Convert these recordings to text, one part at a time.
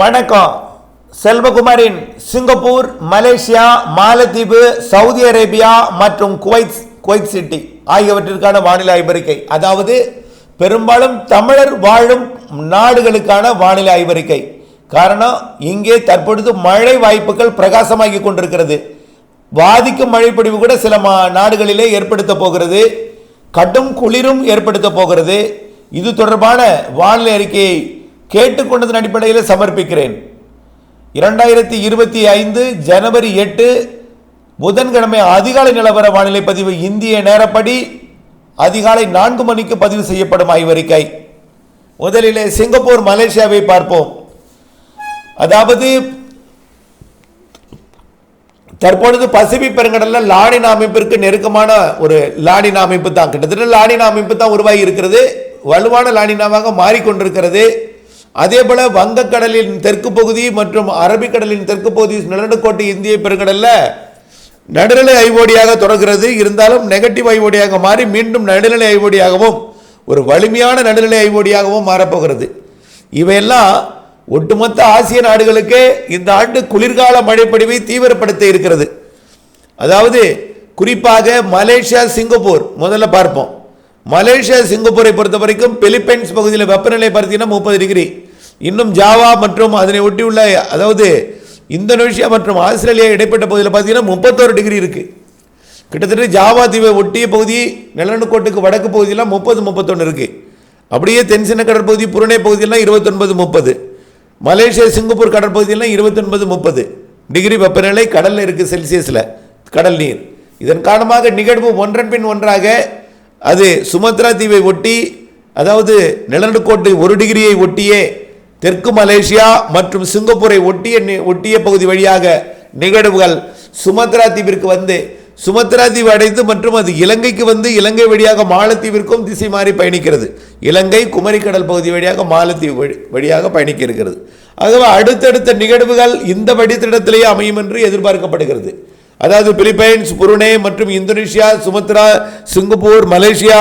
வணக்கம். செல்வகுமாரின் Singapore Malaysia மாலத்தீவு சவுதி அரேபியா மற்றும் குவைத் குவைத் சிட்டி ஆகியவற்றிற்கான வானிலை ஆய்வறிக்கை. அதாவது பெரும்பாலும் தமிழர் வாழும் நாடுகளுக்கான வானிலை ஆய்வறிக்கை. காரணம் இங்கே தற்பொழுது மழை வாய்ப்புகள் பிரகாசமாகி கொண்டிருக்கிறது. பாதிக்கும் மழைப்பொழிவு கூட சில மா நாடுகளிலே ஏற்படுத்த போகிறது. கடும் குளிரும் ஏற்படுத்த போகிறது. இது தொடர்பான வானிலை அறிக்கையை கேட்டுக்கொண்டதன் அடிப்படையில் சமர்ப்பிக்கிறேன். இரண்டாயிரத்தி இருபத்தி ஐந்து ஜனவரி எட்டு புதன்கிழமை அதிகாலை நிலவர வானிலை பதிவு இந்திய நேரப்படி அதிகாலை நான்கு மணிக்கு பதிவு செய்யப்படும் ஆய்வறிக்கை. முதலிலே சிங்கப்பூர் மலேசியாவை பார்ப்போம். அதாவது தற்பொழுது பசிபிக் பெருங்கடலில் லானின் அமைப்பிற்கு நெருக்கமான ஒரு லாடின் அமைப்பு தான். கிட்டத்தட்ட லாடின் அமைப்பு தான் உருவாகி இருக்கிறது. வலுவான லாடினாவாக மாறிக்கொண்டிருக்கிறது. அதே போல வங்கக்கடலின் தெற்கு பகுதி மற்றும் அரபிக்கடலின் தெற்கு பகுதி நிலநடுக்கோட்டை இந்திய பெருங்கடல்ல நடுநிலை ஐவோடியாக தொடர்கிறது. இருந்தாலும் நெகட்டிவ் ஐவோடியாக மாறி மீண்டும் நடுநிலை ஐவோடியாகவும் ஒரு வலிமையான நடுநிலை ஐவோடியாகவும் மாறப்போகிறது. இவையெல்லாம் ஒட்டுமொத்த ஆசிய நாடுகளுக்கே இந்த ஆண்டு குளிர்கால மழைப்படிவை தீவிரப்படுத்த இருக்கிறது. அதாவது குறிப்பாக மலேசியா சிங்கப்பூர் முதல்ல பார்ப்போம். மலேசியா சிங்கப்பூரை பொறுத்த வரைக்கும் பிலிப்பைன்ஸ் பகுதியில் வெப்பநிலை பார்த்தீங்கன்னா முப்பது டிகிரி. இன்னும் ஜாவா மற்றும் அதனை ஒட்டியுள்ள அதாவது இந்தோனேஷியா மற்றும் ஆஸ்திரேலியா இடைப்பட்ட பகுதியில் பார்த்தீங்கன்னா முப்பத்தோரு டிகிரி இருக்குது கிட்டத்தட்ட ஜாவா தீவை ஒட்டிய பகுதி நிலநடுக்கோட்டுக்கு வடக்கு பகுதியெல்லாம் முப்பது முப்பத்தொன்று இருக்குது அப்படியே தென்சின கடற்பகுதி புருணை பகுதியெல்லாம் இருபத்தொன்பது முப்பது. மலேசியா சிங்கப்பூர் கடற்பகுதியெல்லாம் இருபத்தொன்பது முப்பது டிகிரி வெப்பநிலை கடலில் இருக்குது செல்சியஸில் கடல் நீர். இதன் காரணமாக நிகழ்வு ஒன்றன் பின் ஒன்றாக அது சுமத்ரா தீவை ஒட்டி அதாவது நிலநடுக்கோட்டு ஒரு டிகிரியை ஒட்டியே தெற்கு மலேசியா மற்றும் சிங்கப்பூரை ஒட்டிய நி- ஒட்டிய பகுதி வழியாக நிகழ்வுகள் சுமத்ரா தீவிற்கு வந்து சுமத்ரா தீவு அடைந்து மற்றும் அது இலங்கைக்கு வந்து இலங்கை வழியாக மாலத்தீவிற்கும் திசை மாறி பயணிக்கிறது. இலங்கை குமரிக்கடல் பகுதி வழியாக மாலத்தீவு வழியாக பயணிக்க இருக்கிறது. ஆகவே அடுத்தடுத்த நிகழ்வுகள் இந்த வடித்திடத்திலேயே அமையும் என்று எதிர்பார்க்கப்படுகிறது. அதாவது பிலிப்பைன்ஸ் புருனே மற்றும் இந்தோனேஷியா சுமத்ரா சிங்கப்பூர் மலேசியா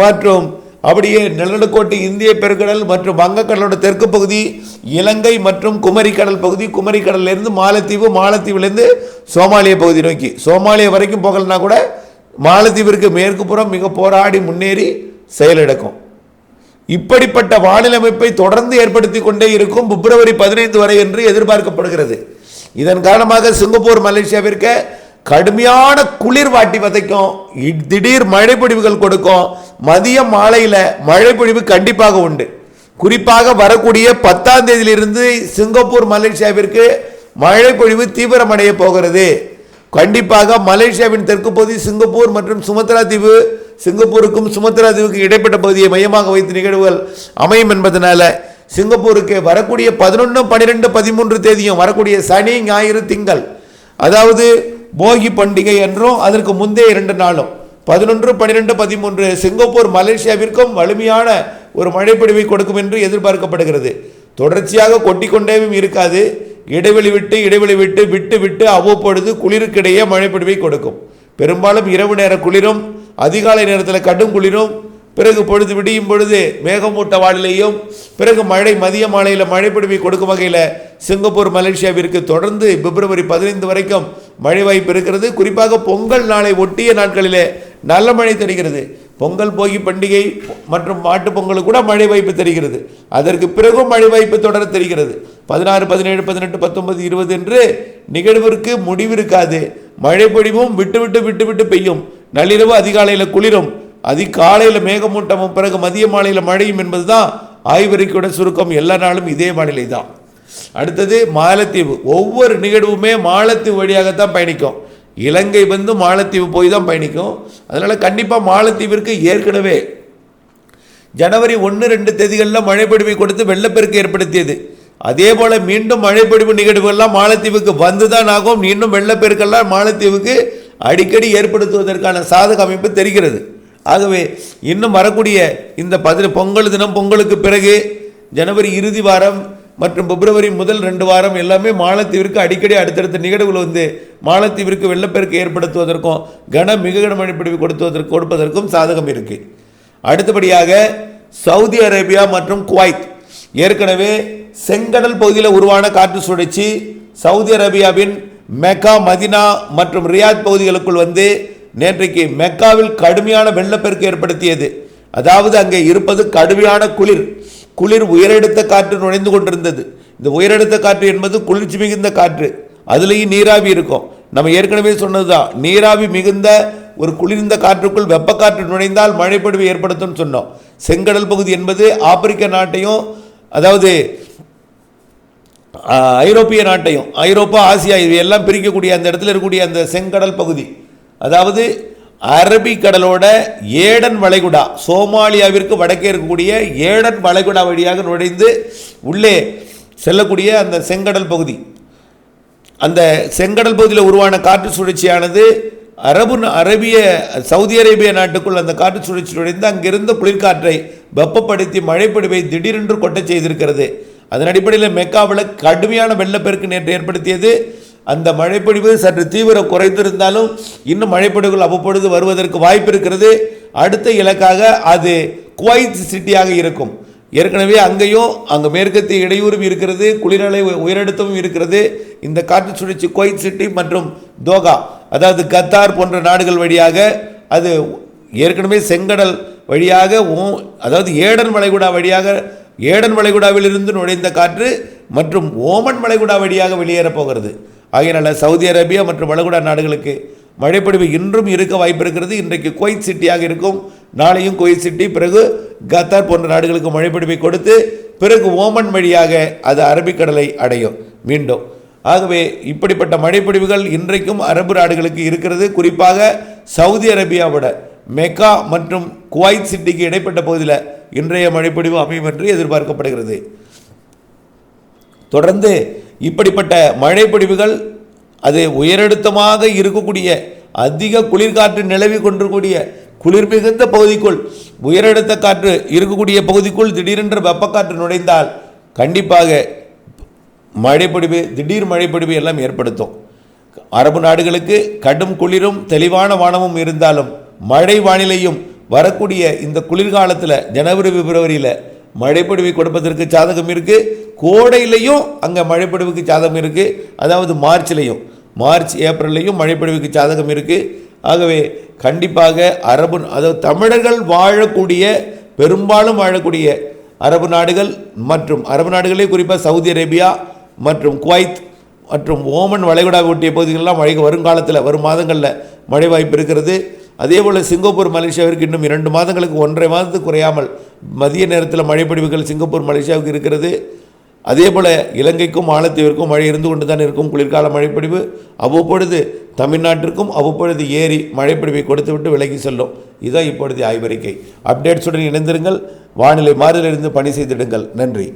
மற்றும் அப்படியே நிலநடுக்கோட்டு இந்திய பெருங்கடல் மற்றும் வங்கக்கடலோட தெற்கு பகுதி இலங்கை மற்றும் குமரிக்கடல் பகுதி குமரிக்கடல்லேருந்து மாலத்தீவு மாலத்தீவுலேருந்து சோமாலிய பகுதி நோக்கி. சோமாலியா வரைக்கும் போகலன்னா கூட மாலத்தீவிற்கு மேற்கு புறம் மிக போராடி முன்னேறி செயலிழக்கும் இப்படிப்பட்ட வானிலை அமைப்பை தொடர்ந்து ஏற்படுத்தி கொண்டே இருக்கும் பிப்ரவரி பதினைந்து வரை என்று எதிர்பார்க்கப்படுகிறது. இதன் காரணமாக சிங்கப்பூர் மலேசியாவிற்கு கடுமையான குளிர் வாட்டி வதைக்கும். திடீர் மழைப்பொழிவுகள் கொடுக்கும். மதியம் மாலையில் மழைப்பொழிவு கண்டிப்பாக உண்டு. குறிப்பாக வரக்கூடிய பத்தாம் தேதியிலிருந்து சிங்கப்பூர் மலேசியாவிற்கு மழைப்பொழிவு தீவிரமடைய போகிறது. கண்டிப்பாக மலேசியாவின் தெற்கு பகுதி சிங்கப்பூர் மற்றும் சுமத்ரா தீவு சிங்கப்பூருக்கும் சுமத்ரா தீவுக்கு இடைப்பட்ட பகுதியை மையமாக வைத்து நிகழ்வுகள் அமையும் என்பதனால சிங்கப்பூருக்கு வரக்கூடிய பதினொன்று பன்னிரெண்டு பதிமூன்று தேதியும் வரக்கூடிய சனி ஞாயிறு திங்கள். அதாவது போகி பண்டிகை என்றும் அதற்கு முந்தைய இரண்டு நாளும். பதினொன்று பன்னிரெண்டு பதிமூன்று சிங்கப்பூர் மலேசியாவிற்கும் வலிமையான ஒரு மழைப்பிடிவை கொடுக்கும் என்று எதிர்பார்க்கப்படுகிறது. தொடர்ச்சியாக கொட்டிக்கொண்டேவும் இருக்காது. இடைவெளி விட்டு இடைவெளி விட்டு விட்டு விட்டு அவ்வப்பொழுது குளிருக்கிடையே மழைப்பிடிவை கொடுக்கும். பெரும்பாலும் இரவு நேர குளிரும் அதிகாலை நேரத்தில் கடும் குளிரும் பிறகு பொழுது விடியும் பொழுது மேகமூட்ட வானிலையும் பிறகு மழை மதிய மாலையில் மழைப்பொழிவை கொடுக்கும் வகையில் சிங்கப்பூர் மலேசியாவிற்கு தொடர்ந்து பிப்ரவரி பதினைந்து வரைக்கும் மழை வாய்ப்பு இருக்கிறது. குறிப்பாக பொங்கல் நாளை ஒட்டிய நாட்களிலே நல்ல மழை தெரிகிறது. பொங்கல் போகி பண்டிகை மற்றும் மாட்டுப் பொங்கல் கூட மழை வாய்ப்பு தெரிகிறது. அதற்கு பிறகும் மழை வாய்ப்பு தொடர தெரிகிறது. பதினாறு பதினேழு பதினெட்டு பத்தொன்பது இருபது என்று நிகழ்விற்கு முடிவிருக்காது. மழை பொழிவும் விட்டு விட்டு விட்டு விட்டு பெய்யும். நள்ளிரவு அதிகாலையில் குளிரும். அதிகாலையில் மேகமூட்டமும் பிறகு மதிய மாலையில் மழையும் என்பது தான் ஆய்வறிக்கையோட சுருக்கம். எல்லா நாளும் இதே வானிலை தான் அடுத்தது மாலத்தீவு. ஒவ்வொரு நிகழ்வுமே மாலத்தீவு வழியாகத்தான் பயணிக்கும். இலங்கை வந்து மாலத்தீவு போய் தான் பயணிக்கும். அதனால் கண்டிப்பாக மாலத்தீவிற்கு ஏற்கனவே ஜனவரி ஒன்று ரெண்டு தேதிகளில் மழைப்பொழிவை கொடுத்து வெள்ளப்பெருக்கு ஏற்படுத்தியது. அதே போல் மீண்டும் மழைப்பொழிவு நிகழ்வுகள்லாம் மாலத்தீவுக்கு வந்து தான் ஆகும். இன்னும் வெள்ளப்பெருக்கெல்லாம் மாலத்தீவுக்கு அடிக்கடி ஏற்படுத்துவதற்கான சாதக அமைப்பு தெரிகிறது. ஆகவே இன்னும் வரக்கூடிய இந்த பதின பொங்கல் தினம் பொங்கலுக்கு பிறகு ஜனவரி இறுதி வாரம் மற்றும் பிப்ரவரி முதல் ரெண்டு வாரம் எல்லாமே மாலத்தீவிற்கு அடிக்கடி அடுத்தடுத்த நிகழ்வுகள் வந்து மாலத்தீவிற்கு வெள்ளப்பெருக்கு ஏற்படுத்துவதற்கும் கன மிக கனமழை பிடிவு கொடுத்துவதற்கு கொடுப்பதற்கும் சாதகம் இருக்குது அடுத்தபடியாக சவுதி அரேபியா மற்றும் குவைத். ஏற்கனவே செங்கடல் பகுதியில் உருவான காற்று சுழற்சி சவுதி அரேபியாவின் மெக்கா மதினா மற்றும் ரியாத் பகுதிகளுக்குள் வந்து நேற்றைக்கு மெக்காவில் கடுமையான வெள்ளப்பெருக்கு ஏற்படுத்தியது. அதாவது அங்கே இருப்பது கடுமையான குளிர். குளிர் உயரெடுத்த காற்று நுழைந்து கொண்டிருந்தது. இந்த உயரெடுத்த காற்று என்பது குளிர்ச்சி மிகுந்த காற்று. அதுலேயும் நீராவி இருக்கும். நம்ம ஏற்கனவே சொன்னதுதான். நீராவி மிகுந்த ஒரு குளிர்ந்த காற்றுக்குள் வெப்பக்காற்று நுழைந்தால் மழைப்பொழிவு ஏற்படுத்தும்னு சொன்னோம். செங்கடல் பகுதி என்பது ஆப்பிரிக்க நாட்டையும் அதாவது ஐரோப்பிய நாட்டையும் ஐரோப்பா ஆசியா இது எல்லாம் பிரிக்கக்கூடிய அந்த இடத்துல இருக்கக்கூடிய அந்த செங்கடல் பகுதி. அதாவது அரபிக்கடலோட ஏடன் வளைகுடா சோமாலியாவிற்கு வடக்கே இருக்கக்கூடிய ஏடன் வளைகுடா வழியாக நுழைந்து உள்ளே செல்லக்கூடிய அந்த செங்கடல் பகுதி. அந்த செங்கடல் பகுதியில் உருவான காற்று சுழற்சியானது அரபு அரபிய அரேபிய சவுதி அரேபிய நாட்டுக்குள் அந்த காற்று சுழற்சி நுழைந்து அங்கிருந்த குளிர்காற்றை வெப்பப்படுத்தி மழைப்பொழிவை திடீரென்று கொட்டச் செய்திருக்கிறது. அதன் அடிப்படையில் மெக்காவில் கடுமையான வெள்ளப்பெருக்கு நேற்று ஏற்படுத்தியது. அந்த மழைப்பொழிவு சற்று தீவிரம் குறைந்திருந்தாலும் இன்னும் மழைப்பொழிவுகள் அவ்வப்பொழுது வருவதற்கு வாய்ப்பு இருக்கிறது. அடுத்த இலக்காக அது குவைத் சிட்டியாக இருக்கும். ஏற்கனவே அங்கேயும் அங்கே மேற்கத்திய இடையூறும் இருக்கிறது குளிரலை உ- உயரழுத்தமும் இருக்கிறது. இந்த காற்று சுழற்சி குவைத் சிட்டி மற்றும் தோகா அதாவது கத்தார் போன்ற நாடுகள் வழியாக அது ஏற்கனவே செங்கடல் வழியாக அதாவது ஏடன் வளைகுடா வழியாக ஏடன் வளைகுடாவிலிருந்து நுழைந்த காற்று மற்றும் ஓமன் வளைகுடா வழியாக வெளியேறப் போகிறது. ஆகையினால சவுதி அரேபியா மற்றும் வளைகுடா நாடுகளுக்கு மழைப்பொழிவு இன்றும் இருக்க வாய்ப்பு இருக்கிறது இன்றைக்கு குவைத் சிட்டியாக இருக்கும் நாளையும் குவைத் சிட்டி பிறகு கத்தார் போன்ற நாடுகளுக்கு மழைப்பொழிவை கொடுத்து பிறகு ஓமன் வழியாக அது அரபிக்கடலை அடையும். மீண்டும். ஆகவே இப்படிப்பட்ட மழைப்பொழிவுகள் இன்றைக்கும் அரபு நாடுகளுக்கு இருக்கிறது. குறிப்பாக சவுதி அரேபியாவோட மெக்கா மற்றும் குவைத் சிட்டிக்கு இடைப்பட்ட பகுதியில் இன்றைய மழைப்பொழிவு அமையும் என்று எதிர்பார்க்கப்படுகிறது. தொடர்ந்து இப்படிப்பட்ட மழைப்பொழிவுகள் அது உயரழுத்தமாக இருக்கக்கூடிய அதிக குளிர்காற்று நிலவி கொண்டிருக்கூடிய குளிர் மிகுந்த பகுதிக்குள் உயரழுத்த காற்று இருக்கக்கூடிய பகுதிக்குள் திடீரென்று வெப்பக்காற்று நுழைந்தால் கண்டிப்பாக மழைப்பொழிவு திடீர் மழைப்பொழிவு எல்லாம் ஏற்படுத்தும். அரபு நாடுகளுக்கு கடும் குளிரும் தெளிவான வானமும் இருந்தாலும் மழை வானிலையும் வரக்கூடிய இந்த குளிர்காலத்தில் ஜனவரி பிப்ரவரியில் மழைப்பொழிவை கொடுப்பதற்கு சாதகம் இருக்குது கோடையிலையும் அங்கே மழைப்பொழிவுக்கு சாதகம் இருக்குது அதாவது மார்ச்லேயும். மார்ச் ஏப்ரல்லையும் மழைப்பொழிவுக்கு சாதகம் இருக்குது ஆகவே கண்டிப்பாக அரபு அதாவது தமிழர்கள் வாழக்கூடிய பெரும்பாலும் வாழக்கூடிய அரபு நாடுகள் மற்றும் அரபு நாடுகளே குறிப்பாக சவுதி அரேபியா மற்றும் குவைத் மற்றும் ஓமன் வளைகுடா ஒட்டிய பகுதிகளெலாம் மழை வருங்காலத்தில் வரும் மாதங்களில் மழை வாய்ப்பு இருக்கிறது. அதே போல் சிங்கப்பூர் மலேசியாவிற்கு இன்னும் இரண்டு மாதங்களுக்கு ஒன்றரை மாதத்துக்கு குறையாமல் மதிய நேரத்தில் மழைப்பொழிவுகள் சிங்கப்பூர் மலேசியாவுக்கு இருக்கிறது. அதே போல் இலங்கைக்கும் மாலத்தீவிற்கும் மழை இருந்து கொண்டு தான் இருக்கும் குளிர்கால மழைப்பொழிவு அவ்வப்பொழுது தமிழ்நாட்டிற்கும் அவ்வப்பொழுது ஏறி மழைப்பொழிவை கொடுத்துவிட்டு விலகி செல்லும். இதுதான் இப்பொழுது ஆய்வறிக்கை. அப்டேட்ஸுடன் இணைந்திருங்கள். வானிலை மாறுதலிருந்து பணி செய்திடுங்கள். நன்றி.